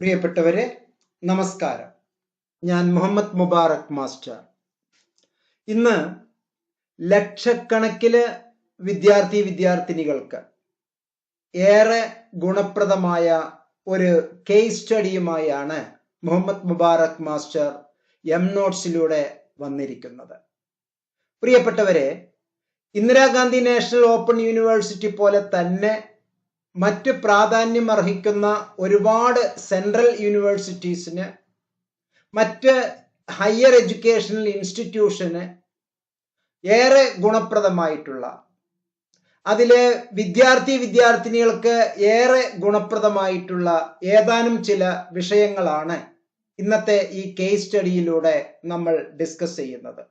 പ്രിയപ്പെട്ടവരെ നമസ്കാരം. ഞാൻ മുഹമ്മദ് മുബാറക് മാസ്റ്റർ. ഇന്ന് ലക്ഷക്കണക്കിന് വിദ്യാർത്ഥി വിദ്യാർത്ഥിനികൾക്ക് ഏറെ ഗുണപ്രദമായ ഒരു കേസ് സ്റ്റഡിയുമായാണ് മുഹമ്മദ് മുബാറക് മാസ്റ്റർ എം നോട്ട്സിലൂടെ വന്നിരിക്കുന്നത്. പ്രിയപ്പെട്ടവരെ ഇന്ദിരാഗാന്ധി നാഷണൽ ഓപ്പൺ യൂണിവേഴ്സിറ്റി പോലെ തന്നെ മറ്റ് പ്രാധാന്യം അർഹിക്കുന്ന ഒരുപാട് സെൻട്രൽ യൂണിവേഴ്സിറ്റീസിന് മറ്റ് ഹയർ എഡ്യൂക്കേഷണൽ ഇൻസ്റ്റിറ്റ്യൂഷന് ഏറെ ഗുണപ്രദമായിട്ടുള്ള അതിലെ വിദ്യാർത്ഥി വിദ്യാർത്ഥിനികൾക്ക് ഏറെ ഗുണപ്രദമായിട്ടുള്ള ഏതാനും ചില വിഷയങ്ങളാണ് ഇന്നത്തെ ഈ കേസ് സ്റ്റഡിയിലൂടെ നമ്മൾ ഡിസ്കസ് ചെയ്യുന്നത്.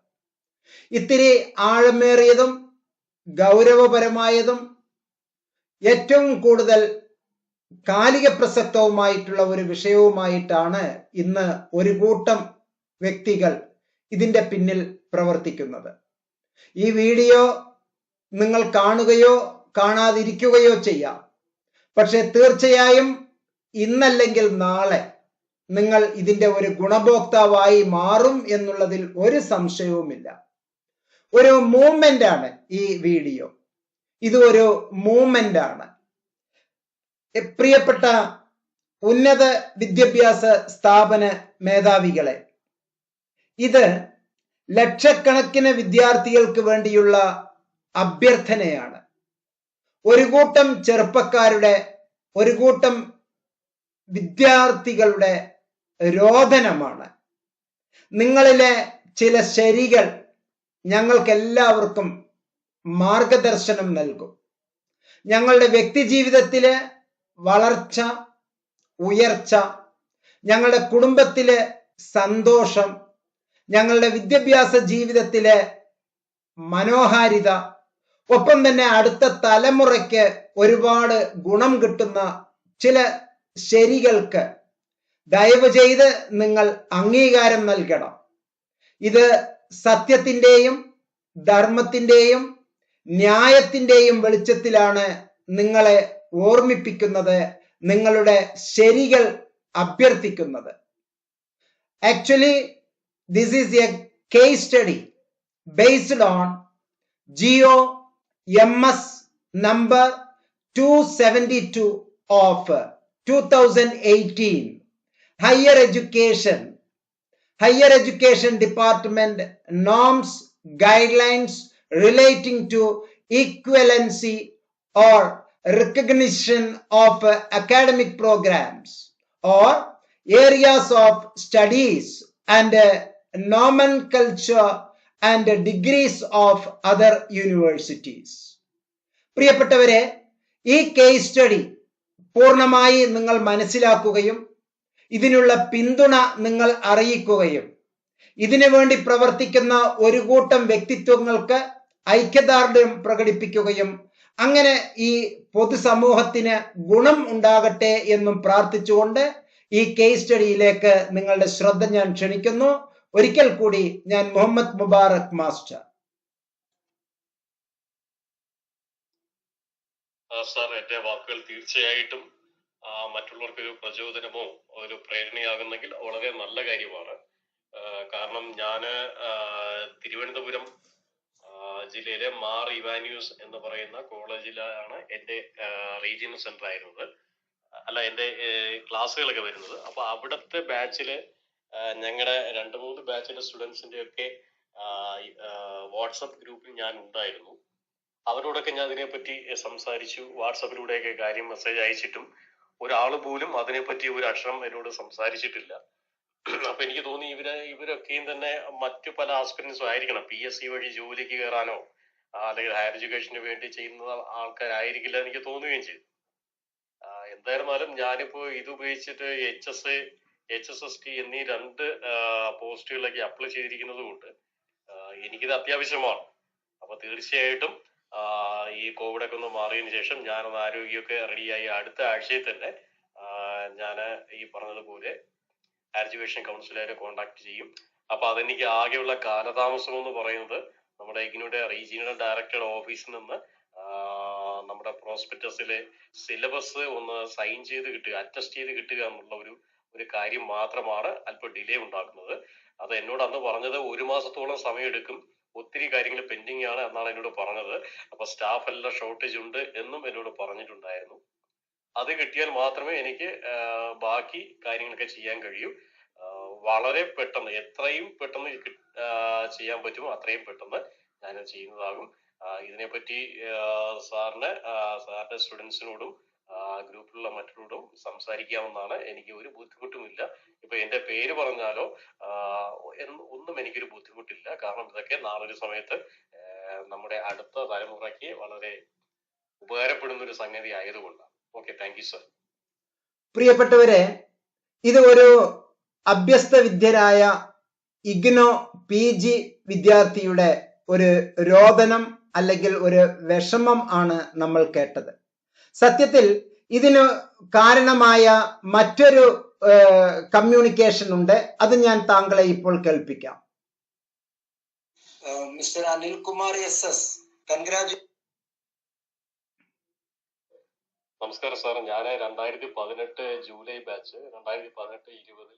ഇത്തിരി ആഴമേറിയതും ഗൗരവപരമായതും ഏറ്റവും കൂടുതൽ കാലിക പ്രസക്തവുമായിട്ടുള്ള ഒരു വിഷയവുമായിട്ടാണ് ഇന്ന് ഒരു കൂട്ടം വ്യക്തികൾ ഇതിന്റെ പിന്നിൽ പ്രവർത്തിക്കുന്നത്. ഈ വീഡിയോ നിങ്ങൾ കാണുകയോ കാണാതിരിക്കുകയോ ചെയ്യാം. പക്ഷെ തീർച്ചയായും ഇന്നല്ലെങ്കിൽ നാളെ നിങ്ങൾ ഇതിന്റെ ഒരു ഗുണഭോക്താവായി മാറും എന്നുള്ളതിൽ ഒരു സംശയവുമില്ല. ഒരു മൂവ്മെന്റ് ആണ് ഈ വീഡിയോ. ഇത് ഒരു മൂവ്മെന്റ് ആണ്. പ്രിയപ്പെട്ട ഉന്നത വിദ്യാഭ്യാസ സ്ഥാപന മേധാവികളെ ഇത് ലക്ഷക്കണക്കിന് വിദ്യാർത്ഥികൾക്ക് വേണ്ടിയുള്ള അഭ്യർത്ഥനയാണ്. ഒരു കൂട്ടം ചെറുപ്പക്കാരുടെ ഒരു കൂട്ടം വിദ്യാർത്ഥികളുടെ രോദനമാണ്. നിങ്ങളിലെ ചില ശരികൾ ഞങ്ങൾക്ക് എല്ലാവർക്കും മാർഗദർശനം നൽകും. ഞങ്ങളുടെ വ്യക്തി ജീവിതത്തിലെ വളർച്ച ഉയർച്ച ഞങ്ങളുടെ കുടുംബത്തിലെ സന്തോഷം ഞങ്ങളുടെ വിദ്യാഭ്യാസ ജീവിതത്തിലെ മനോഹാരിത ഒപ്പം തന്നെ അടുത്ത തലമുറയ്ക്ക് ഒരുപാട് ഗുണം കിട്ടുന്ന ചില ശരികൾക്ക് ദയവ് ചെയ്ത് നിങ്ങൾ അംഗീകാരം നൽകണം. ഇത് സത്യത്തിന്റെയും ധർമ്മത്തിന്റെയും ന്യായത്തിന്റെയും വെളിച്ചത്തിലാണ് നിങ്ങളെ ഓർമ്മിപ്പിക്കുന്നത് നിങ്ങളുടെ ശരികൾ അഭ്യർത്ഥിക്കുന്നത്. Actually this is a case study based on GO M S number two seventy two of two thousand eighteen higher education higher education department norms guidelines relating to equivalency or recognition of academic programs or areas of studies and nomenclature and degrees of other universities. പ്രിയപ്പെട്ടവരെ ഈ case study പൂർണമായി നിങ്ങൾ മനസ്സിലാക്കുകയും ഇതിനുള്ള പിന്തുണ നിങ്ങൾ അറിയിക്കുകയും ഇതിനു വേണ്ടി പ്രവർത്തിക്കുന്ന ഒരു കൂട്ടം വ്യക്തിത്വങ്ങൾക്ക് ഐക്യദാർഢ്യം പ്രകടിപ്പിക്കുകയും അങ്ങനെ ഈ പൊതുസമൂഹത്തിന് ഗുണം ഉണ്ടാകട്ടെ എന്നും പ്രാർത്ഥിച്ചുകൊണ്ട് ഈ കേസ് സ്റ്റഡിയിലേക്ക് നിങ്ങളുടെ ശ്രദ്ധ ഞാൻ ക്ഷണിക്കുന്നു. ഒരിക്കൽ കൂടി ഞാൻ മുഹമ്മദ് മുബാറക് മാസ്റ്റർ. സാർ എന്റെ വാക്കുകൾ തീർച്ചയായിട്ടും മറ്റുള്ളവർക്ക് ഒരു പ്രചോദനമോ ഒരു പ്രേരണയാകുന്നെങ്കിൽ വളരെ നല്ല കാര്യമാണ്. കാരണം ഞാൻ തിരുവനന്തപുരം ജില്ലയിലെ മാർ ഇവാന്യൂസ് എന്ന് പറയുന്ന കോളേജിലാണ് എന്റെ റീജിയണൽ സെന്റർ ആയിരുന്നത്. അല്ല എന്റെ ക്ലാസ്സുകളൊക്കെ വരുന്നത്. അപ്പൊ അവിടുത്തെ ബാച്ചിൽ ഞങ്ങളുടെ രണ്ട് മൂന്ന് ബാച്ചിലെ സ്റ്റുഡൻസിന്റെ ഒക്കെ വാട്സപ്പ് ഗ്രൂപ്പിൽ ഞാൻ ഉണ്ടായിരുന്നു. അവരോടൊക്കെ ഞാൻ അതിനെപ്പറ്റി സംസാരിച്ചു. വാട്സപ്പിലൂടെയൊക്കെ കാര്യം മെസ്സേജ് അയച്ചിട്ടും ഒരാൾ പോലും അതിനെപ്പറ്റി ഒരു അക്ഷരം എന്നോട് സംസാരിച്ചിട്ടില്ല. അപ്പൊ എനിക്ക് തോന്നി ഇവർ ഇവരൊക്കെയും തന്നെ മറ്റു പല ആസ്പിറൻസും ആയിരിക്കണം. പി എസ് സി വഴി ജോലിക്ക് കയറാനോ അല്ലെങ്കിൽ ഹയർ എഡ്യൂക്കേഷന് വേണ്ടി ചെയ്യുന്ന ആൾക്കാരായിരിക്കില്ല എനിക്ക് തോന്നുകയും ചെയ്തു. എന്തായിരുന്നാലും ഞാനിപ്പോ ഇത് ഉപയോഗിച്ചിട്ട് H S H S S T എന്നീ രണ്ട് പോസ്റ്റുകളിലേക്ക് അപ്ലൈ ചെയ്തിരിക്കുന്നത് കൊണ്ട് എനിക്കിത് അത്യാവശ്യമാണ്. അപ്പൊ തീർച്ചയായിട്ടും ഈ കോവിഡ് ഒക്കെ ഒന്ന് മാറിയതിനു ശേഷം ഞാനൊന്ന് ആരോഗ്യമൊക്കെ റെഡിയായി അടുത്ത ആഴ്ചയിൽ തന്നെ ഞാൻ ഈ പറഞ്ഞതുപോലെ എഡ്യൂക്കേഷൻ കൗൺസിലറെ കോൺടാക്ട് ചെയ്യും. അപ്പൊ അതെനിക്ക് ആകെയുള്ള കാലതാമസം എന്ന് പറയുന്നത് നമ്മുടെ ഇഗ്നോയുടെ റീജിയണൽ ഡയറക്ടറുടെ ഓഫീസിൽ നിന്ന് നമ്മുടെ പ്രോസ്പെക്ടസിലെ സിലബസ് ഒന്ന് സൈൻ ചെയ്ത് കിട്ടുക അറ്റസ്റ്റ് ചെയ്ത് കിട്ടുക എന്നുള്ള ഒരു ഒരു കാര്യം മാത്രമാണ് അല്പം ഡിലേ ഉണ്ടാക്കുന്നത്. അത് എന്നോട് അന്ന് പറഞ്ഞത് ഒരു മാസത്തോളം സമയമെടുക്കും. ഒത്തിരി കാര്യങ്ങൾ പെൻഡിങ് ആണ് എന്നാണ് എന്നോട് പറഞ്ഞത്. അപ്പൊ സ്റ്റാഫ് എല്ലാം ഷോർട്ടേജ് ഉണ്ട് എന്നും എന്നോട് പറഞ്ഞിട്ടുണ്ടായിരുന്നു. അത് കിട്ടിയാൽ മാത്രമേ എനിക്ക് ബാക്കി കാര്യങ്ങളൊക്കെ ചെയ്യാൻ കഴിയൂ. വളരെ പെട്ടെന്ന് എത്രയും പെട്ടെന്ന് ചെയ്യാൻ പറ്റുമോ അത്രയും പെട്ടെന്ന് ഞാൻ ചെയ്യുന്നതാകും. ഇതിനെപ്പറ്റി സാറിന് സാറിന്റെ സ്റ്റുഡൻസിനോടും ഗ്രൂപ്പിലുള്ള മറ്റുള്ളവരോടും സംസാരിക്കാവുന്നതാണ്. എനിക്ക് ഒരു ബുദ്ധിമുട്ടുമില്ല ഇപ്പൊ എന്റെ പേര് പറഞ്ഞാലോ ഒന്നും എനിക്കൊരു ബുദ്ധിമുട്ടില്ല. കാരണം ഇതൊക്കെ നാളൊരു സമയത്ത് നമ്മുടെ അടുത്ത തലമുറയ്ക്ക് വളരെ ഉപകാരപ്പെടുന്ന ഒരു സംഗതി ആയതുകൊണ്ടാണ് ഓക്കെ താങ്ക് യു സർ. പ്രിയപ്പെട്ടവരെ ഇത് ഒരു അഭ്യസ്ത വിദ്യരായ ഇഗ്നോ പി ജി വിദ്യാർത്ഥിയുടെ ഒരു രോദനം അല്ലെങ്കിൽ ഒരു വിഷമം ആണ് നമ്മൾ കേട്ടത്. സത്യത്തിൽ ഇതിന് കാരണമായ മറ്റൊരു കമ്മ്യൂണിക്കേഷൻ ഉണ്ട്. അത് ഞാൻ താങ്കളെ ഇപ്പോൾ കേൾപ്പിക്കാം. Mister Anil Kumar S S കൺഗ്രാജു നമസ്കാരം സാർ ഞാൻ രണ്ടായിരത്തി പതിനെട്ട് ജൂലൈ ബാച്ച് രണ്ടായിരത്തി പതിനെട്ട് ഇരുപതിൽ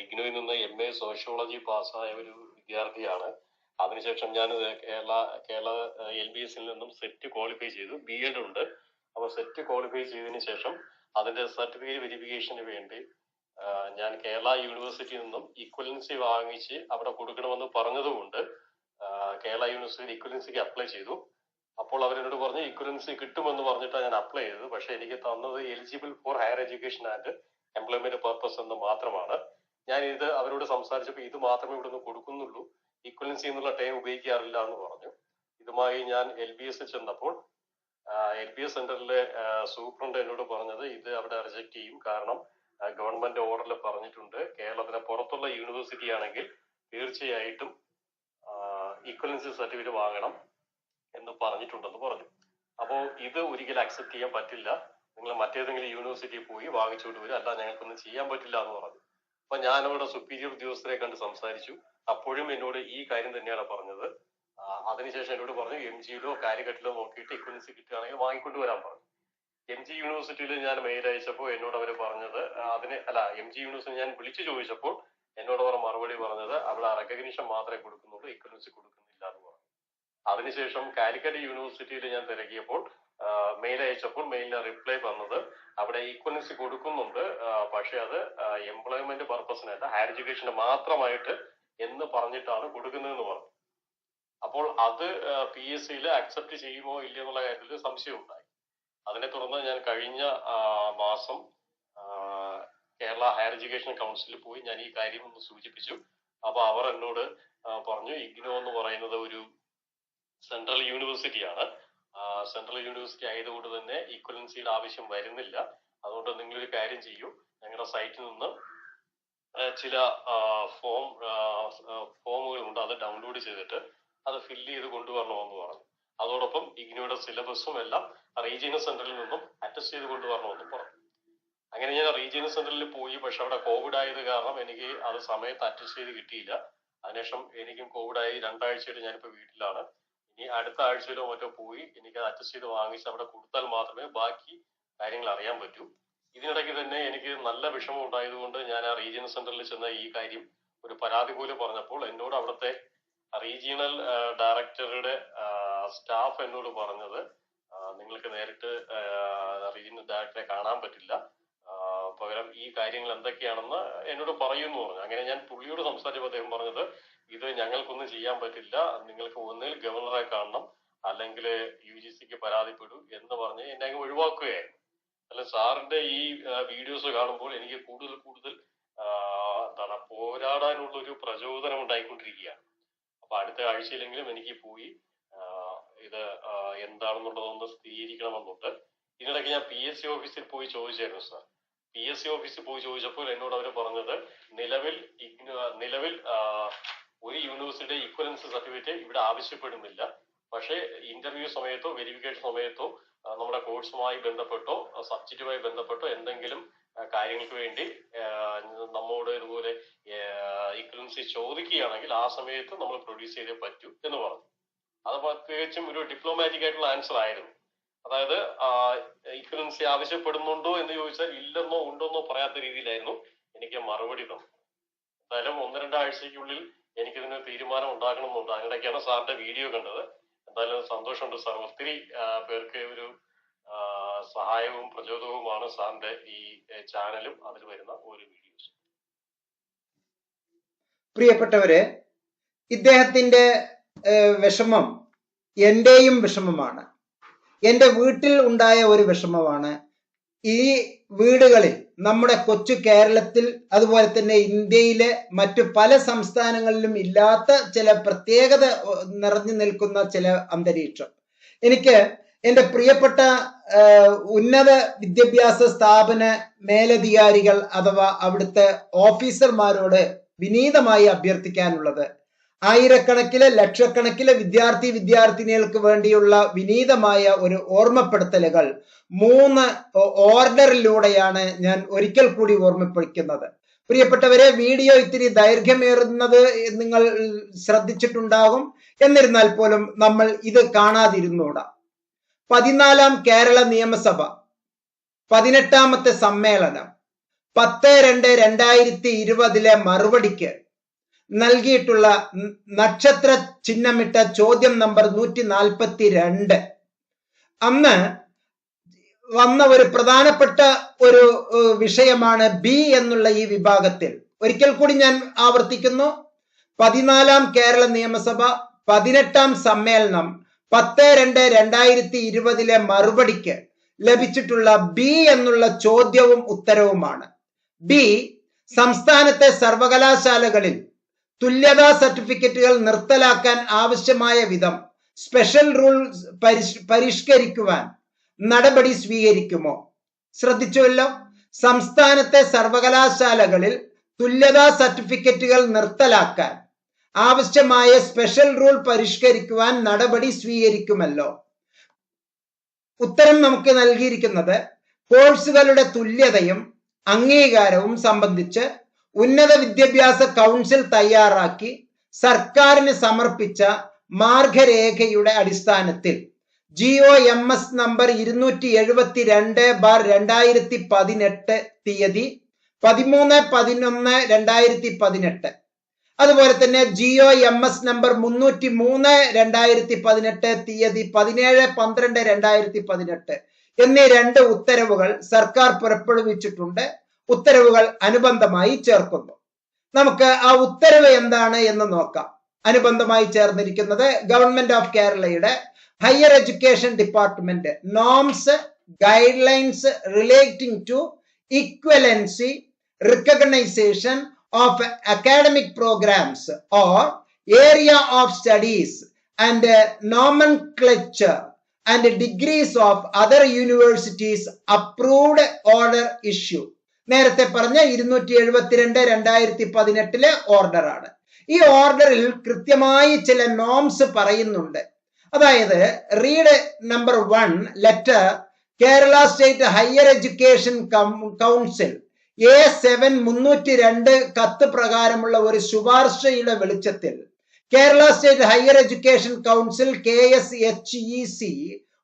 ഇഗ്നോയിൽ നിന്ന് എം എ സോഷ്യോളജി പാസ്സായ ഒരു വിദ്യാർത്ഥിയാണ്. അതിനുശേഷം ഞാൻ കേരള കേരള എൽ ബി എസിൽ നിന്നും സെറ്റ് ക്വാളിഫൈ ചെയ്തു. ബി എഡ് ഉണ്ട്. അപ്പോൾ സെറ്റ് ക്വാളിഫൈ ചെയ്തതിന് ശേഷം അതിന്റെ സർട്ടിഫിക്കറ്റ് വെരിഫിക്കേഷന് വേണ്ടി ഞാൻ കേരള യൂണിവേഴ്സിറ്റിയിൽ നിന്നും ഇക്വലൻസി വാങ്ങിച്ച് അവിടെ കൊടുക്കണമെന്ന് പറഞ്ഞതുകൊണ്ട് കേരള യൂണിവേഴ്സിറ്റി ഇക്വലൻസിക്ക് അപ്ലൈ ചെയ്തു. അപ്പോൾ അവരെന്നോട് പറഞ്ഞു ഇക്വലൻസി കിട്ടുമെന്ന് പറഞ്ഞിട്ടാണ് ഞാൻ അപ്ലൈ ചെയ്തത്. പക്ഷെ എനിക്ക് തന്നത് eligible for higher education and employment purpose എന്ന് മാത്രമാണ്. ഞാൻ ഇത് അവരോട് സംസാരിച്ചപ്പോൾ ഇത് മാത്രമേ ഇവിടെ നിന്ന് കൊടുക്കുന്നുള്ളൂ. ഈക്വലൻസി എന്നുള്ള ടൈം ഉപയോഗിക്കാറില്ല എന്ന് പറഞ്ഞു. ഇതുമായി ഞാൻ എൽ ബി എസ് ചെന്നപ്പോൾ എൽ ബി എസ് സെന്ററിലെ സൂപ്രണ്ട് എന്നോട് പറഞ്ഞത് ഇത് അവിടെ റിജക്ട് ചെയ്യും. കാരണം ഗവൺമെന്റ് ഓർഡറിൽ പറഞ്ഞിട്ടുണ്ട്. കേരളത്തിന് പുറത്തുള്ള യൂണിവേഴ്സിറ്റി ആണെങ്കിൽ തീർച്ചയായിട്ടും ഈക്വലൻസി സർട്ടിഫിക്കറ്റ് വാങ്ങണം എന്ന് പറഞ്ഞിട്ടുണ്ടെന്ന് പറഞ്ഞു. അപ്പോൾ ഇത് ഒരിക്കലും അക്സെപ്റ്റ് ചെയ്യാൻ പറ്റില്ല. നിങ്ങൾ മറ്റേതെങ്കിലും യൂണിവേഴ്സിറ്റിയിൽ പോയി വാങ്ങിച്ചുകൊണ്ട് വരും. അല്ല ഞങ്ങൾക്കൊന്നും ചെയ്യാൻ പറ്റില്ല എന്ന് പറഞ്ഞു. അപ്പൊ ഞാൻ അവിടെ സുപ്പീരിയർ ഉദ്യോഗസ്ഥരെ കണ്ട് സംസാരിച്ചു. അപ്പോഴും എന്നോട് ഈ കാര്യം തന്നെയാണ് പറഞ്ഞത്. അതിനുശേഷം എന്നോട് പറഞ്ഞു എം ജിയിലോ കാലിക്കറ്റിലോ നോക്കിയിട്ട് ഇക്വൻസി കിട്ടുകയാണെങ്കിൽ വാങ്ങിക്കൊണ്ട് വരാൻ പറഞ്ഞു. എം ജി യൂണിവേഴ്സിറ്റിയിൽ ഞാൻ മെയിൽ അയച്ചപ്പോൾ എന്നോട് അവർ പറഞ്ഞത് അതിന് അല്ല എം ജി യൂണിവേഴ്സിറ്റി ഞാൻ വിളിച്ചു ചോദിച്ചപ്പോൾ എന്നോട് അവർ മറുപടി പറഞ്ഞത് അവിടെ റെക്കഗ്നിഷൻ മാത്രമേ കൊടുക്കുന്നുള്ളൂ ഇക്വലൻസി കൊടുക്കുന്നില്ല എന്ന് പറഞ്ഞു. അതിനുശേഷം കാലിക്കറ്റ് യൂണിവേഴ്സിറ്റിയിൽ ഞാൻ തിരക്കിയപ്പോൾ മെയിൽ അയച്ചപ്പോൾ മെയിലിന് റിപ്ലൈ വന്നത് അവിടെ ഈക്വൻസി കൊടുക്കുന്നുണ്ട്. പക്ഷെ അത് എംപ്ലോയ്മെന്റ് പർപ്പസിനല്ല ഹയർ എഡ്യൂക്കേഷന് മാത്രമായിട്ട് എന്ന് പറഞ്ഞിട്ടാണ് കൊടുക്കുന്നതെന്ന് പറഞ്ഞു. അപ്പോൾ അത് പി എസ് സിയിൽ അക്സെപ്റ്റ് ചെയ്യുമോ ഇല്ല എന്നുള്ള കാര്യത്തിൽ സംശയമുണ്ടായി അതിനെ തുടർന്ന് ഞാൻ കഴിഞ്ഞ മാസം കേരള ഹയർ എഡ്യൂക്കേഷൻ കൗൺസിലിൽ പോയി ഞാൻ ഈ കാര്യം ഒന്ന് സൂചിപ്പിച്ചു. അപ്പൊ അവർ എന്നോട് പറഞ്ഞു ഇഗ്നോ എന്ന് പറയുന്നത് ഒരു സെൻട്രൽ യൂണിവേഴ്സിറ്റിയാണ് സെൻട്രൽ യൂണിവേഴ്സിറ്റി ആയതുകൊണ്ട് തന്നെ ഈക്വലൻസിയുടെ ആവശ്യം വരുന്നില്ല. അതുകൊണ്ട് നിങ്ങളൊരു കാര്യം ചെയ്യൂ. ഞങ്ങളുടെ സൈറ്റിൽ നിന്ന് ചില ഫോം ഫോമുകൾ ഉണ്ട് അത് ഡൗൺലോഡ് ചെയ്തിട്ട് അത് ഫില്ല് ചെയ്ത് കൊണ്ടുവരണമെന്ന് പറഞ്ഞു. അതോടൊപ്പം ഇഗ്നോയുടെ സിലബസും എല്ലാം റീജിയണൽ സെന്ററിൽ നിന്നും അറ്റസ്റ്റ് ചെയ്ത് കൊണ്ടുവരണമെന്നും പറഞ്ഞു. അങ്ങനെ ഞാൻ റീജിയണൽ സെന്ററിൽ പോയി. പക്ഷെ അവിടെ കോവിഡ് ആയത് കാരണം എനിക്ക് അത് സമയത്ത് അറ്റസ്റ്റ് ചെയ്ത് കിട്ടിയില്ല. അതിനുശേഷം എനിക്കും കോവിഡ് ആയി രണ്ടാഴ്ചയായിട്ട് ഞാനിപ്പോ വീട്ടിലാണ്. ഇനി അടുത്ത ആഴ്ചയിലോ മറ്റോ പോയി എനിക്ക് അത് അറ്റസ്റ്റ് ചെയ്ത് വാങ്ങിച്ച് അവിടെ കൊടുത്താൽ മാത്രമേ ബാക്കി കാര്യങ്ങൾ അറിയാൻ പറ്റൂ. ഇതിനിടയ്ക്ക് തന്നെ എനിക്ക് നല്ല വിഷമം ഉണ്ടായതുകൊണ്ട് ഞാൻ ആ റീജിയണൽ സെന്ററിൽ ചെന്ന ഈ കാര്യം ഒരു പരാതി പോലും പറഞ്ഞപ്പോൾ എന്നോട് അവിടുത്തെ റീജിയണൽ ഡയറക്ടറുടെ സ്റ്റാഫ് എന്നോട് പറഞ്ഞത് നിങ്ങൾക്ക് നേരിട്ട് റീജിയണൽ ഡയറക്ടറെ കാണാൻ പറ്റില്ല. പകരം ഈ കാര്യങ്ങൾ എന്തൊക്കെയാണെന്ന് എന്നോട് പറയുന്നു പറഞ്ഞു. അങ്ങനെ ഞാൻ പുള്ളിയോട് സംസാരിച്ചപ്പോൾ അദ്ദേഹം പറഞ്ഞത് ഇത് ഞങ്ങൾക്കൊന്നും ചെയ്യാൻ പറ്റില്ല. നിങ്ങൾക്ക് ഒന്നിൽ ഗവർണറെ കാണണം. അല്ലെങ്കിൽ യു ജി സിക്ക് പരാതിപ്പെടൂ എന്ന് പറഞ്ഞ് എന്നെ അങ്ങ് ഒഴിവാക്കുകയായിരുന്നു. അല്ല സാറിന്റെ ഈ വീഡിയോസ് കാണുമ്പോൾ എനിക്ക് കൂടുതൽ കൂടുതൽ എന്താണ് പോരാടാനുള്ള ഒരു പ്രചോദനം ഉണ്ടായിക്കൊണ്ടിരിക്കുകയാണ്. അപ്പൊ അടുത്ത ആഴ്ചയിലെങ്കിലും എനിക്ക് പോയി ഇത് എന്താണെന്നുള്ളതൊന്ന് സ്ഥിരീകരിക്കണമെന്നുണ്ട്. ഇതിനിടയ്ക്ക് ഞാൻ പി എസ് സി ഓഫീസിൽ പോയി ചോദിച്ചായിരുന്നു സാർ. പി എസ് സി ഓഫീസിൽ പോയി ചോദിച്ചപ്പോൾ എന്നോട് അവർ പറഞ്ഞത് നിലവിൽ നിലവിൽ ഒരു യൂണിവേഴ്സിറ്റിയുടെ ഇക്വലൻസ് സർട്ടിഫിക്കറ്റ് ഇവിടെ ആവശ്യപ്പെടുന്നില്ല. പക്ഷേ ഇന്റർവ്യൂ സമയത്തോ വെരിഫിക്കേഷൻ സമയത്തോ നമ്മുടെ കോഴ്സുമായി ബന്ധപ്പെട്ടോ സബ്ജക്റ്റുമായി ബന്ധപ്പെട്ടോ എന്തെങ്കിലും കാര്യങ്ങൾക്ക് വേണ്ടി നമ്മോട് ഇതുപോലെ ഇക്വലൻസി ചോദിക്കുകയാണെങ്കിൽ ആ സമയത്ത് നമ്മൾ പ്രൊഡ്യൂസ് ചെയ്തേ പറ്റൂ എന്ന് പറഞ്ഞു. അത് പ്രത്യേകിച്ചും ഒരു ഡിപ്ലോമാറ്റിക് ആയിട്ടുള്ള ആൻസർ ആയിരുന്നു. അതായത് ഇക്വലൻസി ആവശ്യപ്പെടുന്നുണ്ടോ എന്ന് ചോദിച്ചാൽ ഇല്ലെന്നോ ഉണ്ടെന്നോ പറയാത്ത രീതിയിലായിരുന്നു എനിക്ക് മറുപടി തന്നത്. എന്തായാലും ഒന്ന് രണ്ടാഴ്ചയ്ക്കുള്ളിൽ എനിക്കിതിന് തീരുമാനം ഉണ്ടാക്കണമെന്നുണ്ട് അങ്ങനെയൊക്കെയാണ് സാറിന്റെ വീഡിയോ കണ്ടത്. എന്തായാലും സന്തോഷമുണ്ട് സാർ. ഒത്തിരി പേർക്ക് ഒരു സഹായവും പ്രചോദനവുമാണ് സാറിന്റെ ഈ ചാനലും അതിൽ വരുന്ന ഒരു വീഡിയോസ്. പ്രിയപ്പെട്ടവരെ ഇദ്ദേഹത്തിന്റെ വിഷമം എന്റെയും വിഷമമാണ്. എന്റെ വീട്ടിൽ ഉണ്ടായ ഒരു വിഷമമാണ്. ഈ വീടുകളിൽ നമ്മുടെ കൊച്ചു കേരളത്തിൽ അതുപോലെ തന്നെ ഇന്ത്യയിലെ മറ്റു പല സംസ്ഥാനങ്ങളിലും ഇല്ലാത്ത ചില പ്രത്യേകത നിറഞ്ഞു നിൽക്കുന്ന ചില അന്തരീക്ഷം. എനിക്ക് എന്റെ പ്രിയപ്പെട്ട ഉന്നത വിദ്യാഭ്യാസ സ്ഥാപന മേലധികാരികൾ അഥവാ അവിടുത്തെ ഓഫീസർമാരോട് വിനീതമായി അഭ്യർത്ഥിക്കാനുള്ളത് ആയിരക്കണക്കിലെ ലക്ഷക്കണക്കിലെ വിദ്യാർത്ഥി വിദ്യാർത്ഥിനികൾക്ക് വേണ്ടിയുള്ള വിനീതമായ ഒരു ഓർമ്മപ്പെടുത്തലുകൾ മൂന്ന് ഓർഡറിലൂടെയാണ് ഞാൻ ഒരിക്കൽ കൂടി ഓർമ്മപ്പെടുത്തുന്നത് പ്രിയപ്പെട്ടവരെ വീഡിയോ ഇത്തിരി ദൈർഘ്യമേറുന്നത് നിങ്ങൾ ശ്രദ്ധിച്ചിട്ടുണ്ടാകും. എന്നിരുന്നാൽ പോലും നമ്മൾ ഇത് കാണാതിരുന്നൂടാ. പതിനാലാം കേരള നിയമസഭ പതിനെട്ടാമത്തെ സമ്മേളനം പത്ത് രണ്ട് രണ്ടായിരത്തി ഇരുപതിലെ മറുപടിക്ക് നൽകിയിട്ടുള്ള നക്ഷത്ര ചിഹ്നമിട്ട ചോദ്യം നമ്പർ നൂറ്റി നാൽപ്പത്തി രണ്ട് അന്ന് വന്ന ഒരു പ്രധാനപ്പെട്ട ഒരു വിഷയമാണ് ബി എന്നുള്ള ഈ വിഭാഗത്തിൽ. ഒരിക്കൽ കൂടി ഞാൻ ആവർത്തിക്കുന്നു. പതിനാലാം കേരള നിയമസഭ പതിനെട്ടാം സമ്മേളനം പത്ത് രണ്ട് രണ്ടായിരത്തി ഇരുപതിലെ മറുപടിക്ക് ലഭിച്ചിട്ടുള്ള ബി എന്നുള്ള ചോദ്യവും ഉത്തരവുമാണ്. ബി സംസ്ഥാനത്തെ സർവകലാശാലകളിൽ തുല്യതാ സർട്ടിഫിക്കറ്റുകൾ നിർത്തലാക്കാൻ ആവശ്യമായ വിധം സ്പെഷ്യൽ റൂൾ പരിഷ് പരിഷ്കരിക്കുവാൻ നടപടി സ്വീകരിക്കുമോ? ശ്രദ്ധിച്ചുവല്ലോ. സംസ്ഥാനത്തെ സർവകലാശാലകളിൽ തുല്യതാ സർട്ടിഫിക്കറ്റുകൾ നിർത്തലാക്കാൻ ആവശ്യമായ സ്പെഷ്യൽ റൂൾ പരിഷ്കരിക്കുവാൻ നടപടി സ്വീകരിക്കുമല്ലോ. ഉത്തരം നമുക്ക് നൽകിയിരിക്കുന്നത് കോഴ്സുകളുടെ തുല്യതയും അംഗീകാരവും സംബന്ധിച്ച് ഉന്നത വിദ്യാഭ്യാസ കൗൺസിൽ തയ്യാറാക്കി സർക്കാരിന് സമർപ്പിച്ച മാർഗരേഖയുടെ അടിസ്ഥാനത്തിൽ ജിഒ എം എസ് നമ്പർ ഇരുന്നൂറ്റി എഴുപത്തി രണ്ട് ബാർ രണ്ടായിരത്തി പതിനെട്ട് തീയതി പതിമൂന്ന് പതിനൊന്ന് രണ്ടായിരത്തി പതിനെട്ട് അതുപോലെ തന്നെ ജിഒ എം എസ് നമ്പർ മുന്നൂറ്റി മൂന്ന് രണ്ടായിരത്തി പതിനെട്ട് തീയതി പതിനേഴ് പന്ത്രണ്ട് രണ്ടായിരത്തി പതിനെട്ട് എന്നീ രണ്ട് ഉത്തരവുകൾ സർക്കാർ പുറപ്പെടുവിച്ചിട്ടുണ്ട്. ഉത്തരവുകൾ അനുബന്ധമായി ചേർക്കുന്നു. നമുക്ക് ആ ഉത്തരവ് എന്താണ് എന്ന് നോക്കാം. അനുബന്ധമായി ചേർന്നിരിക്കുന്നത് ഗവൺമെന്റ് ഓഫ് കേരളയുടെ higher education department norms guidelines relating to equivalency recognition of academic programmes or area of studies and nomenclature and degrees of other universities approved order issue. നേരത്തെ പറഞ്ഞ ഇരുന്നൂറ്റി എഴുപത്തിരണ്ട് രണ്ടായിരത്തി പതിനെട്ടിലെ ഓർഡറാണ് ഈ ഓർഡറിൽ കൃത്യമായി ചില നോംസ് പറയുന്നുണ്ട്. അതായത് read number one letter Kerala state higher education council A seven മുന്നൂറ്റി രണ്ട് കത്ത് പ്രകാരമുള്ള ഒരു ശുപാർശയുടെ വെളിച്ചത്തിൽ Kerala state higher education council K S H E C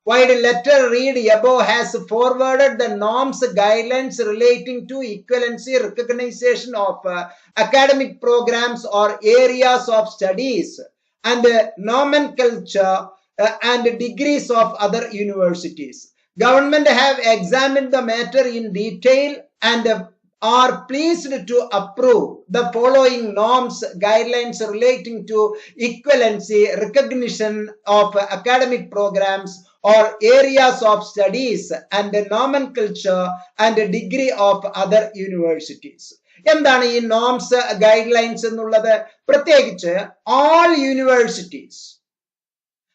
while letter read above has forwarded the norms guidelines relating to equivalency recognition of uh, academic programs or areas of studies and uh, nomenclature uh, and degrees of other universities. Government have examined the matter in detail and are pleased to approve the following norms guidelines relating to equivalency recognition of academic programs or areas of studies and nomenclature and degree of other universities. എന്താണ് ഈ norms guidelines എന്നുള്ളത്? പ്രത്യേകിച്ച് all universities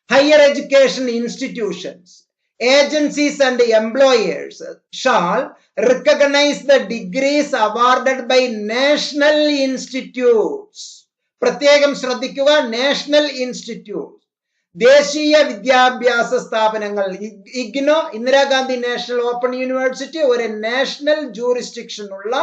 higher education institutions agencies and employers shall recognise the degrees awarded by national institutes പ്രത്യേകം ശ്രദ്ധിക്കുക national institute ദേശീയ വിദ്യാഭ്യാസ സ്ഥാപനങ്ങൾ. IGNOU Indira Gandhi national open university ഒരു നാഷണൽ ജൂറിസ്ഡിക്ഷൻ ഉള്ള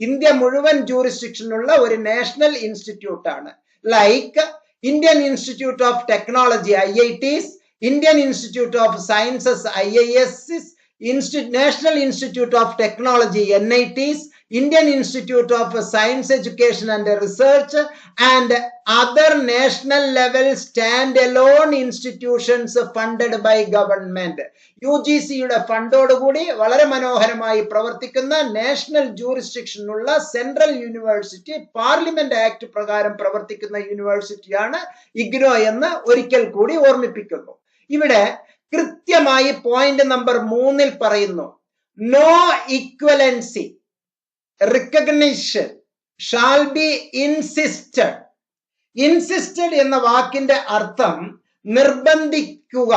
ഇന്ത്യ മുഴുവൻ ജൂറിസ്ഡിക്ഷൻ ഉള്ള ഒരു നാഷണൽ ഇൻസ്റ്റിറ്റ്യൂട്ട് ആണ് like Indian institute of technology I I Ts Indian institute of sciences I I S national institute of technology N I Ts Indian of science education and research and and other level stand standalone institutions funded by government U G സിയുടെ ഫണ്ടോടുകൂടി വളരെ മനോഹരമായി പ്രവർത്തിക്കുന്ന national ജൂറിസ്ഡിക്ഷനുള്ള central university parliament act പ്രകാരം പ്രവർത്തിക്കുന്ന യൂണിവേഴ്സിറ്റിയാണ് ഇഗ്നോ എന്ന് ഒരിക്കൽ കൂടി ഓർമ്മിപ്പിക്കുന്നു. ഇവിടെ കൃത്യമായി പോയിന്റ് നമ്പർ മൂന്നിൽ പറയുന്നു. No equivalency recognition shall be insisted insisted എന്ന വാക്കിന്റെ അർത്ഥം നിർബന്ധിക്കുക.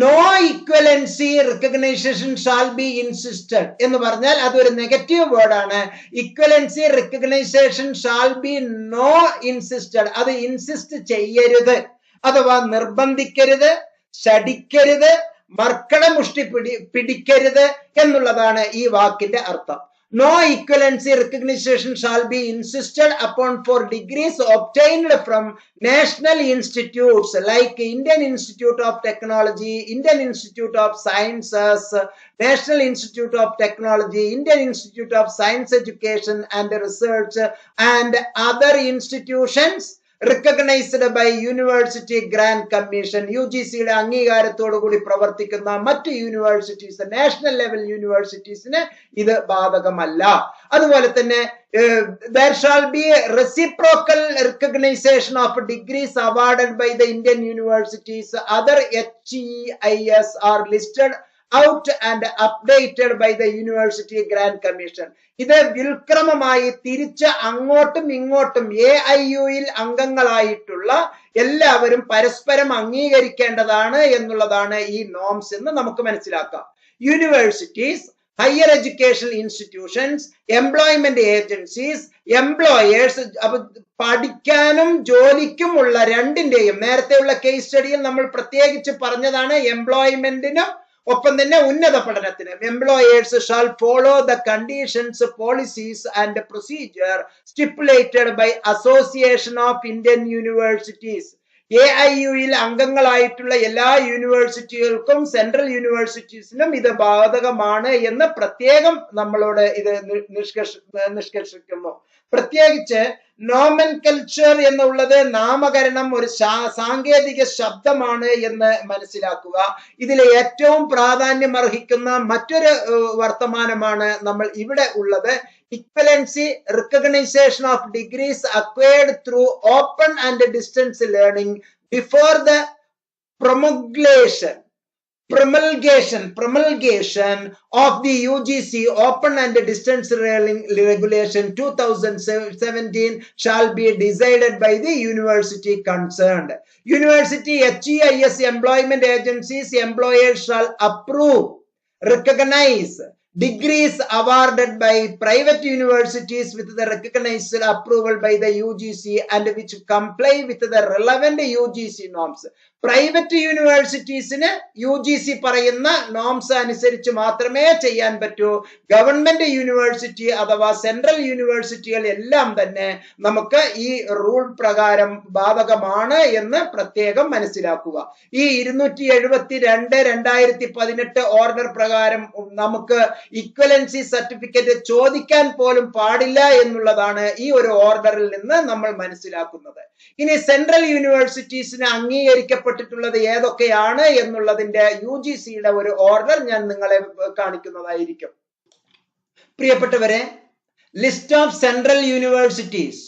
No equivalency recognition shall be insisted എന്ന് പറഞ്ഞാൽ അതൊരു നെഗറ്റീവ് വേർഡാണ് equivalency recognition shall be no insisted അത് ഇൻസിസ്റ്റ് ചെയ്യരുത്. അഥവാ നിർബന്ധിക്കരുത് ശടിക്കരുത് മർക്കട മുഷ്ടി പിടി പിടിക്കരുത് എന്നുള്ളതാണ് ഈ വാക്കിന്റെ അർത്ഥം. No equivalency recognition shall be insisted upon for degrees obtained from national institutes like Indian institute of technology Indian institute of sciences national institute of technology Indian institute of science education and research and other institutions recognised by university grant commission U G സിയുടെ അംഗീകാരത്തോടു കൂടി പ്രവർത്തിക്കുന്ന മറ്റ് universities national level യൂണിവേഴ്സിറ്റീസിന് ഇത് ബാധകമല്ല. അതുപോലെ തന്നെ reciprocal recognition of degrees awarded by the Indian universities other H E I S are listed out and updated by the university grant commission ഇത് വിൽക്രമമായി തിരിച്ച് അങ്ങോട്ടും ഇങ്ങോട്ടും എ ഐ യുയിൽ അംഗങ്ങളായിട്ടുള്ള എല്ലാവരും പരസ്പരം അംഗീകരിക്കേണ്ടതാണ് എന്നുള്ളതാണ് ഈ നോംസ് എന്ന് നമുക്ക് മനസ്സിലാക്കാം. Universities higher education institutions employment agencies employers പഠിക്കാനും ജോലിക്കുമുള്ള രണ്ടിന്റെയും നേരത്തെയുള്ള കേസ് സ്റ്റഡിയിൽ നമ്മൾ പ്രത്യേകിച്ച് പറഞ്ഞതാണ് എംപ്ലോയ്മെന്റിനും ഒപ്പം തന്നെ ഉന്നത പഠനത്തിന്. Employers shall follow the conditions policies and procedure stipulated by association of Indian universities A I യുയിൽ അംഗങ്ങളായിട്ടുള്ള എല്ലാ യൂണിവേഴ്സിറ്റികൾക്കും സെൻട്രൽ യൂണിവേഴ്സിറ്റീസിനും ഇത് ബാധകമാണ് എന്ന് പ്രത്യേകം നമ്മളോട് ഇത് നിഷ്കർഷ നിഷ്കർഷിക്കുന്നു. പ്രത്യേകിച്ച് നോമൻ കൾച്ചർ എന്നുള്ളത് നാമകരണം ഒരു സാങ്കേതിക ശബ്ദമാണ് എന്ന് മനസ്സിലാക്കുക. ഇതിൽ ഏറ്റവും പ്രാധാന്യം അർഹിക്കുന്ന മറ്റൊരു വർത്തമാനമാണ് നമ്മൾ ഇവിടെ ഉള്ളത്. Equivalency recognition of degrees acquired through open and distance learning before the promulgation promulgation promulgation of the UGC open and distance regulation 2017 shall be decided by the university concerned university HEIS employment agencies employers shall approve recognize degrees awarded by private universities with the recognized approval by the UGC and which comply with the relevant UGC norms. Private യൂണിവേഴ്സിറ്റീസിന് U G C പറയുന്ന norms അനുസരിച്ച് മാത്രമേ ചെയ്യാൻ പറ്റൂ. Government university അഥവാ central യൂണിവേഴ്സിറ്റികൾ എല്ലാം തന്നെ നമുക്ക് ഈ റൂൾ പ്രകാരം ബാധകമാണ് എന്ന് പ്രത്യേകം മനസ്സിലാക്കുക. ഈ ഇരുന്നൂറ്റി എഴുപത്തി രണ്ട് രണ്ടായിരത്തി പതിനെട്ട് ഓർഡർ പ്രകാരം നമുക്ക് ഇക്വലൻസി സർട്ടിഫിക്കറ്റ് ചോദിക്കാൻ പോലും പാടില്ല എന്നുള്ളതാണ് ഈ ഒരു ഓർഡറിൽ നിന്ന് നമ്മൾ മനസ്സിലാക്കുന്നത്. ഇനി സെൻട്രൽ യൂണിവേഴ്സിറ്റീസിന് അംഗീകരിക്കപ്പെട്ടിട്ടുള്ളത് ഏതൊക്കെയാണ് എന്നുള്ളതിന്റെ യു ജി സിയുടെ ഒരു ഓർഡർ ഞാൻ നിങ്ങളെ കാണിക്കുന്നതായിരിക്കും. പ്രിയപ്പെട്ടവരെ list of central universities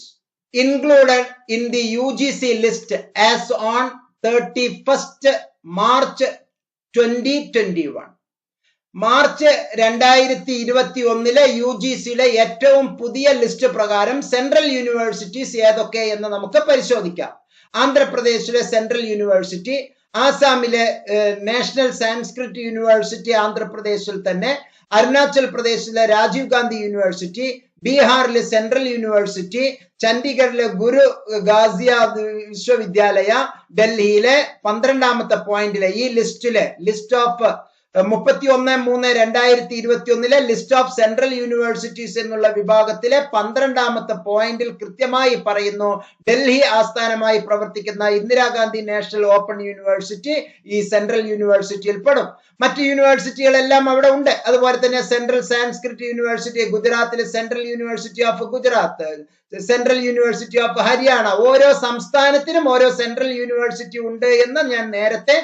included in the U G C list as on thirty first March twenty twenty one March രണ്ടായിരത്തി ഇരുപത്തി ഒന്നിലെ യു ജി സിയിലെ ഏറ്റവും പുതിയ ലിസ്റ്റ് പ്രകാരം സെൻട്രൽ യൂണിവേഴ്സിറ്റീസ് ഏതൊക്കെ എന്ന് നമുക്ക് പരിശോധിക്കാം. ആന്ധ്രാപ്രദേശിലെ സെൻട്രൽ യൂണിവേഴ്സിറ്റി ആസാമിലെ നാഷണൽ സാൻസ്ക്രിറ്റ് യൂണിവേഴ്സിറ്റി ആന്ധ്രാപ്രദേശിൽ തന്നെ അരുണാചൽ പ്രദേശിലെ രാജീവ് ഗാന്ധി യൂണിവേഴ്സിറ്റി ബീഹാറിലെ സെൻട്രൽ യൂണിവേഴ്സിറ്റി ചണ്ഡീഗഡിലെ ഗുരു ഗാസിയ വിശ്വവിദ്യാലയ ഡൽഹിയിലെ പന്ത്രണ്ടാമത്തെ പോയിന്റിലെ ഈ ലിസ്റ്റിലെ ലിസ്റ്റ് ഓഫ് മുപ്പത്തി ഒന്ന് മൂന്ന് രണ്ടായിരത്തി ഇരുപത്തി ഒന്നിലെ ലിസ്റ്റ് ഓഫ് സെൻട്രൽ യൂണിവേഴ്സിറ്റീസ് എന്നുള്ള വിഭാഗത്തിലെ പന്ത്രണ്ടാമത്തെ പോയിന്റിൽ കൃത്യമായി പറയുന്നു ഡൽഹി ആസ്ഥാനമായി പ്രവർത്തിക്കുന്ന ഇന്ദിരാഗാന്ധി നാഷണൽ ഓപ്പൺ യൂണിവേഴ്സിറ്റി ഈ സെൻട്രൽ യൂണിവേഴ്സിറ്റിയിൽ പെടും. മറ്റ് യൂണിവേഴ്സിറ്റികളെല്ലാം അവിടെ ഉണ്ട്. അതുപോലെ തന്നെ സെൻട്രൽ സാൻസ്ക്രിറ്റ് യൂണിവേഴ്സിറ്റി ഗുജറാത്തിലെ central university of Gujarat central university of Haryana ഓരോ സംസ്ഥാനത്തിനും ഓരോ സെൻട്രൽ യൂണിവേഴ്സിറ്റി ഉണ്ട് എന്ന് ഞാൻ നേരത്തെ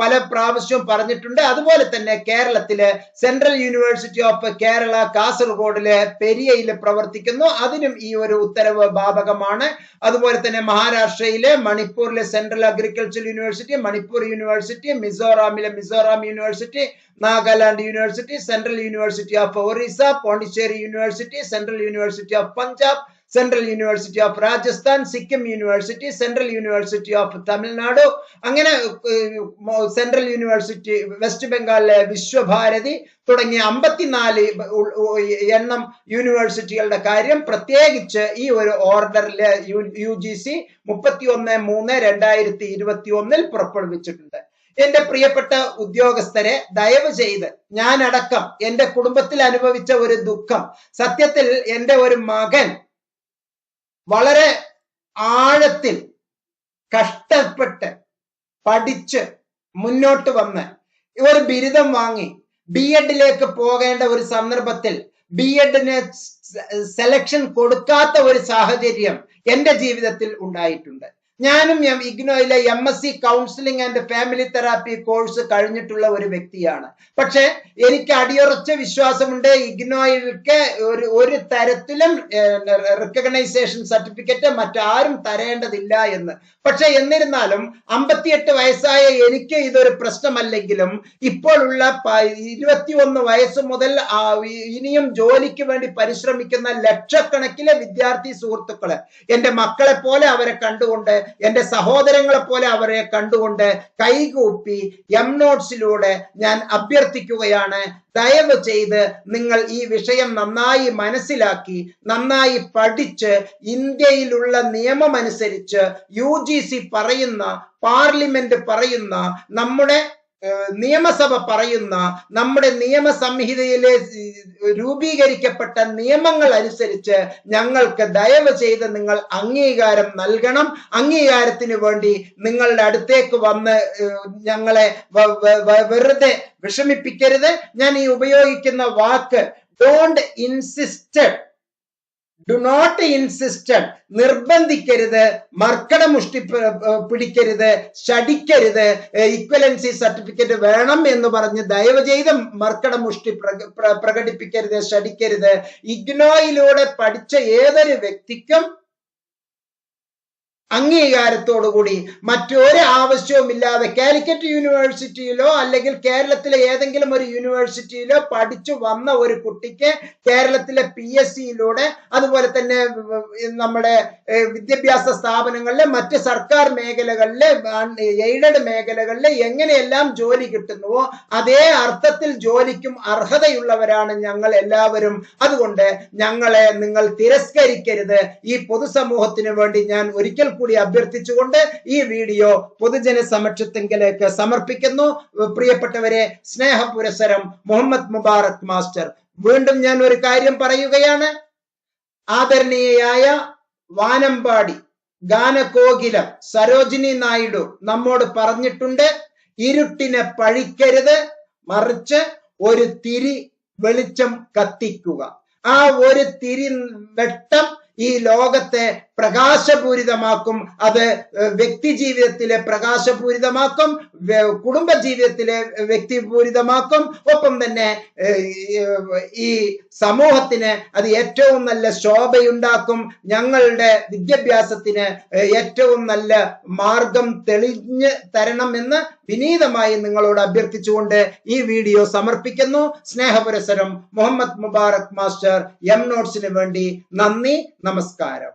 പല പ്രാവശ്യവും പറഞ്ഞിട്ടുണ്ട്. അതുപോലെ തന്നെ കേരളത്തിലെ സെൻട്രൽ യൂണിവേഴ്സിറ്റി ഓഫ് കേരള കാസർഗോഡിലെ പെരിയയിൽ പ്രവർത്തിക്കുന്നു. അതിനും ഈ ഒരു ഉത്തരവ് ബാധകമാണ്. അതുപോലെ തന്നെ മഹാരാഷ്ട്രയിലെ മണിപ്പൂരിലെ central agriculture university Manipur university മിസോറാമിലെ Mizoram university Nagaland university central university of Orissa Pondicherry university central university of Punjab central university of Rajasthan Sikkim university central university of Tamil Nadu അങ്ങനെ സെൻട്രൽ യൂണിവേഴ്സിറ്റി വെസ്റ്റ് ബംഗാളിലെ വിശ്വഭാരതി തുടങ്ങിയ അമ്പത്തിനാല് എണ്ണം യൂണിവേഴ്സിറ്റികളുടെ കാര്യം പ്രത്യേകിച്ച് ഈ ഒരു ഓർഡറിലെ U G C മുപ്പത്തി ഒന്ന് മൂന്ന് രണ്ടായിരത്തി ഇരുപത്തി ഒന്നിൽ പുറപ്പെടുവിച്ചിട്ടുണ്ട്. എന്റെ പ്രിയപ്പെട്ട ഉദ്യോഗസ്ഥരെ ദയവ് ചെയ്ത് ഞാനടക്കം എന്റെ കുടുംബത്തിൽ അനുഭവിച്ച ഒരു ദുഃഖം. സത്യത്തിൽ എന്റെ ഒരു മകൻ വളരെ ആഴത്തിൽ കഷ്ടപ്പെട്ട് പഠിച്ച് മുന്നോട്ട് വന്ന് ഒരു ബിരുദം വാങ്ങി ബി എഡിലേക്ക് പോകേണ്ട ഒരു സന്ദർഭത്തിൽ ബി എഡിന് സെലക്ഷൻ കൊടുക്കാത്ത ഒരു സാഹചര്യം എന്റെ ജീവിതത്തിൽ ഉണ്ടായിട്ടുണ്ട്. ഞാനും ഇഗ്നോയിലെ M S C counselling and family therapy course കഴിഞ്ഞിട്ടുള്ള ഒരു വ്യക്തിയാണ്. പക്ഷെ എനിക്ക് അടിയുറച്ച വിശ്വാസമുണ്ട് ഇഗ്നോയിൽക്ക് ഒരു ഒരു തരത്തിലും റെക്കഗ്നൈസേഷൻ സർട്ടിഫിക്കറ്റ് മറ്റാരും തരേണ്ടതില്ല എന്ന്. പക്ഷെ എന്നിരുന്നാലും അമ്പത്തിയെട്ട് വയസ്സായ എനിക്ക് ഇതൊരു പ്രശ്നമല്ലെങ്കിലും ഇപ്പോഴുള്ള ഇരുപത്തി ഇരുപത്തിയൊന്ന് വയസ്സ് മുതൽ ഇനിയും ജോലിക്ക് വേണ്ടി പരിശ്രമിക്കുന്ന ലക്ഷക്കണക്കിലെ വിദ്യാർത്ഥി സുഹൃത്തുക്കൾ എന്റെ മക്കളെ പോലെ അവരെ കണ്ടുകൊണ്ട് എന്റെ സഹോദരങ്ങളെ പോലെ അവരെ കണ്ടുകൊണ്ട് കൈകൂപ്പി എം നോട്ട്സിലൂടെ ഞാൻ അഭ്യർത്ഥിക്കുകയാണ്. ദയവ് ചെയ്ത് നിങ്ങൾ ഈ വിഷയം നന്നായി മനസ്സിലാക്കി നന്നായി പഠിച്ച് ഇന്ത്യയിലുള്ള നിയമമനുസരിച്ച് യു ജി സി പറയുന്ന പാർലമെന്റ് പറയുന്ന നമ്മുടെ നിയമസഭ പറയുന്ന നമ്മുടെ നിയമ സംഹിതയിലെ രൂപീകരിക്കപ്പെട്ട നിയമങ്ങൾ അനുസരിച്ച് ഞങ്ങൾക്ക് ദയവ് ചെയ്ത് നിങ്ങൾ അംഗീകാരം നൽകണം. അംഗീകാരത്തിന് വേണ്ടി നിങ്ങളുടെ അടുത്തേക്ക് വന്ന് ഞങ്ങളെ വെറുതെ വിഷമിപ്പിക്കരുത്. ഞാൻ ഈ ഉപയോഗിക്കുന്ന വാക്ക് don't insisted do not insisted നിർബന്ധിക്കരുത്. മർക്കട മുഷ്ടി പിടിക്കരുത്. ശടിക്കരുത്. ഇക്വലൻസി സർട്ടിഫിക്കറ്റ് വേണം എന്ന് പറഞ്ഞ് ദയവ് ചെയ്ത് മർക്കട മുഷ്ടി പ്രക- പ്ര- പ്രകടിപ്പിക്കരുത് ശടിക്കരുത്. ഇഗ്നോയിലൂടെ പഠിച്ച ഏതൊരു വ്യക്തിക്കും അംഗീകാരത്തോടുകൂടി മറ്റൊരു ആവശ്യവുമില്ലാതെ കാലിക്കറ്റ് യൂണിവേഴ്സിറ്റിയിലോ അല്ലെങ്കിൽ കേരളത്തിലെ ഏതെങ്കിലും ഒരു യൂണിവേഴ്സിറ്റിയിലോ പഠിച്ചു വന്ന ഒരു കുട്ടിക്ക് കേരളത്തിലെ പി എസ് സിയിലൂടെ അതുപോലെ തന്നെ നമ്മുടെ വിദ്യാഭ്യാസ സ്ഥാപനങ്ങളിലെ മറ്റ് സർക്കാർ മേഖലകളിലെ എയ്ഡഡ് മേഖലകളിലെ എങ്ങനെയെല്ലാം ജോലി കിട്ടുന്നുവോ അതേ അർത്ഥത്തിൽ ജോലിക്കും അർഹതയുള്ളവരാണ് ഞങ്ങൾ എല്ലാവരും. അതുകൊണ്ട് ഞങ്ങളെ നിങ്ങൾ തിരസ്കരിക്കരുത്. ഈ പൊതുസമൂഹത്തിന് വേണ്ടി ഞാൻ ഒരിക്കൽ കൂടി അഭ്യർത്ഥിച്ചുകൊണ്ട് ഈ വീഡിയോ പൊതുജന സമക്ഷത്തിങ്കിലേക്ക് സമർപ്പിക്കുന്നു. പ്രിയപ്പെട്ടവരെ സ്നേഹ പുരസരം മുഹമ്മദ് മുബാറക് മാസ്റ്റർ. വീണ്ടും ഞാൻ ഒരു കാര്യം പറയുകയാണ്. ആദരണീയയായ വാനമ്പാടി ഗാനകോകിലം സരോജിനി നായിഡു നമ്മോട് പറഞ്ഞിട്ടുണ്ട് ഇരുട്ടിനെ പഴിക്കരുത് മറിച്ച് ഒരു തിരി വെളിച്ചം കത്തിക്കുക. ആ ഒരു തിരി വെട്ടം ഈ ലോകത്തെ പ്രകാശപൂരിതമാക്കും. അത് വ്യക്തി ജീവിതത്തിലെ പ്രകാശപൂരിതമാക്കും കുടുംബ ജീവിതത്തിലെ വ്യക്തിപൂരിതമാക്കും. ഒപ്പം തന്നെ ഈ സമൂഹത്തിന് അത് ഏറ്റവും നല്ല ശോഭയുണ്ടാക്കും. ഞങ്ങളുടെ വിദ്യാഭ്യാസത്തിന് ഏറ്റവും നല്ല മാർഗം തെളിഞ്ഞ് തരണം എന്ന് വിനീതമായി നിങ്ങളോട് അഭ്യർത്ഥിച്ചുകൊണ്ട് ഈ വീഡിയോ സമർപ്പിക്കുന്നു. സ്നേഹപുരസരം മുഹമ്മദ് മുബാറക് മാസ്റ്റർ എം നോട്ട്സിന് വേണ്ടി നന്ദി നമസ്കാരം.